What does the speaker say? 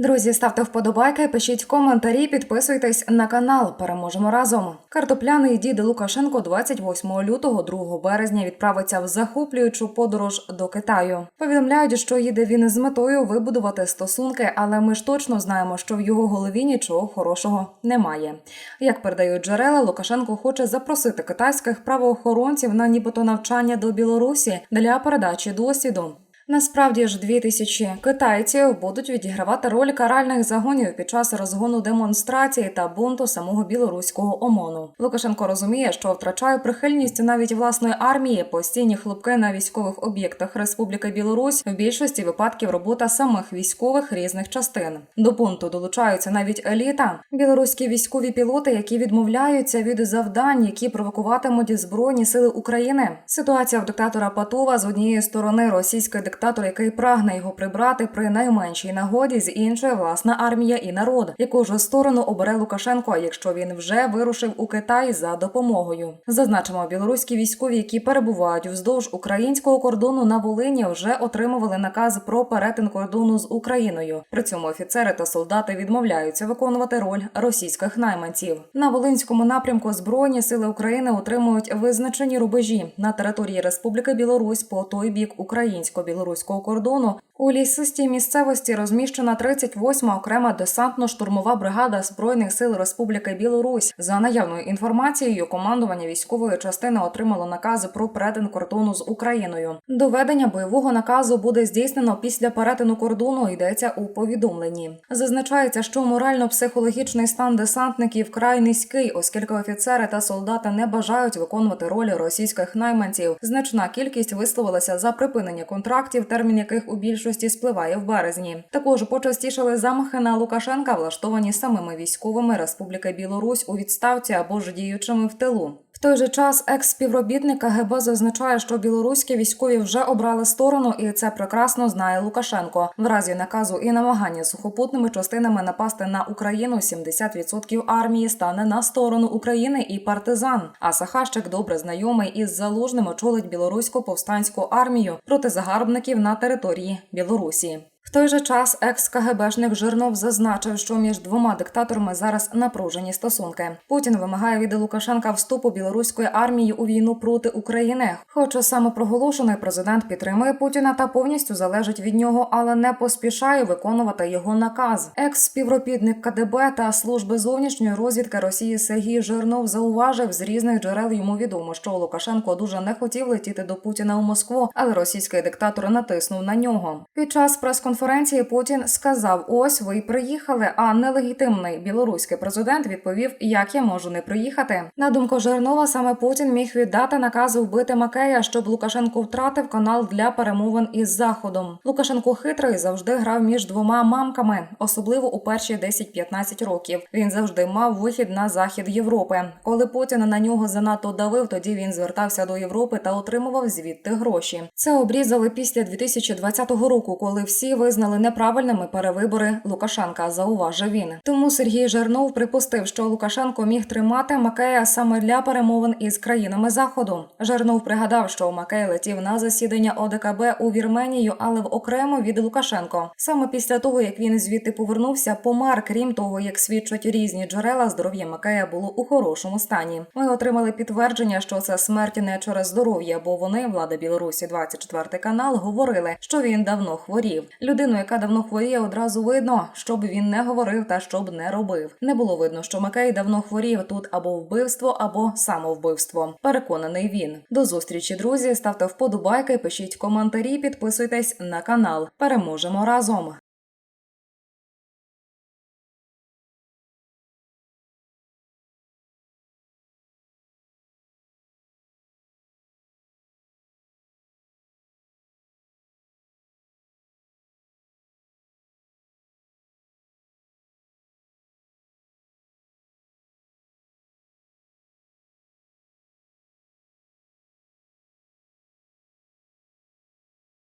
Друзі, ставте вподобайки, пишіть коментарі, підписуйтесь на канал. Переможемо разом. Картопляний дід Лукашенко 28 лютого, 2 березня відправиться в захоплюючу подорож до Китаю. Повідомляють, що їде він з метою вибудувати стосунки, але ми ж точно знаємо, що в його голові нічого хорошого немає. Як передають джерела, Лукашенко хоче запросити китайських правоохоронців на нібито навчання до Білорусі для передачі досвіду. Насправді ж дві тисячі китайців будуть відігравати роль каральних загонів під час розгону демонстрації та бунту самого білоруського ОМОНу. Лукашенко розуміє, що втрачає прихильність навіть власної армії, постійні хлопки на військових об'єктах Республіки Білорусь в більшості випадків робота самих військових різних частин. До бунту долучаються навіть еліта, білоруські військові пілоти, які відмовляються від завдань, які провокуватимуть збройні сили України. Ситуація в диктатора Патова з однієї сторони російський диктатор, який прагне його прибрати при найменшій нагоді, з іншої власна армія і народ, яку ж сторону обере Лукашенко, якщо він вже вирушив у Китай за допомогою. Зазначимо, білоруські військові, які перебувають вздовж українського кордону на Волині, вже отримували наказ про перетин кордону з Україною. При цьому офіцери та солдати відмовляються виконувати роль російських найманців. На волинському напрямку збройні сили України утримують визначені рубежі на території Республіки Білорусь по той бік українсько-білоруського кордону. У лісистій місцевості розміщена 38-ма окрема десантно-штурмова бригада збройних сил Республіки Білорусь. За наявною інформацією, командування військової частини отримало накази про перетин кордону з Україною. Доведення бойового наказу буде здійснено після перетину кордону. Йдеться у повідомленні. Зазначається, що морально-психологічний стан десантників вкрай низький, оскільки офіцери та солдати не бажають виконувати ролі російських найманців. Значна кількість висловилася за припинення контрактів, термін яких у більшості спливає в березні. Також почастішали замахи на Лукашенка, влаштовані самими військовими Республіки Білорусь у відставці або ж діючими в тилу. Той же час екс-співробітник КГБ зазначає, що білоруські військові вже обрали сторону, і це прекрасно знає Лукашенко. В разі наказу і намагання сухопутними частинами напасти на Україну 70% армії стане на сторону України і партизан. А Сахащик добре знайомий із залужним очолить білоруську повстанську армію проти загарбників на території Білорусі. В той же час екс-КГБшник Жирнов зазначив, що між двома диктаторами зараз напружені стосунки. Путін вимагає від Лукашенка вступу білоруської армії у війну проти України. Хоча самопроголошений президент підтримує Путіна та повністю залежить від нього, але не поспішає виконувати його наказ. Екс-співробітник КДБ та служби зовнішньої розвідки Росії Сергій Жирнов зауважив з різних джерел йому відомо, що Лукашенко дуже не хотів летіти до Путіна у Москву, але російський диктатор натиснув на нього. Під час прес-конференції Путін сказав: Ось ви приїхали. А нелегітимний білоруський президент відповів: Як я можу не приїхати? На думку Жирнова, саме Путін міг віддати наказ вбити Макея, щоб Лукашенко втратив канал для перемовин із заходом. Лукашенко хитрий завжди грав між двома мамками, особливо у перші 10-15 років. Він завжди мав вихід на захід Європи. Коли Путін на нього занадто давив, тоді він звертався до Європи та отримував звідти гроші. Це обрізали після 2020 року, коли всі визнали неправильними перевибори Лукашенка. Зауважив він. Тому Сергій Жернов припустив, що Лукашенко міг тримати Макея саме для перемовин із країнами заходу. Жернов пригадав, що Макей летів на засідання ОДКБ у Вірменію, але в окремо від Лукашенко. Саме після того, як він звідти повернувся, помер. Крім того, як свідчать різні джерела, здоров'я Макея було у хорошому стані. Ми отримали підтвердження, що це смерть не через здоров'я, бо вони, влада Білорусі, 24 канал, говорили, що він давно хворів. Людину, яка давно хворіє, одразу видно, щоб він не говорив та щоб не робив. Не було видно, що Макей давно хворів тут або вбивство, або самовбивство. Переконаний він. До зустрічі, друзі. Ставте вподобайки, пишіть коментарі, підписуйтесь на канал. Переможемо разом.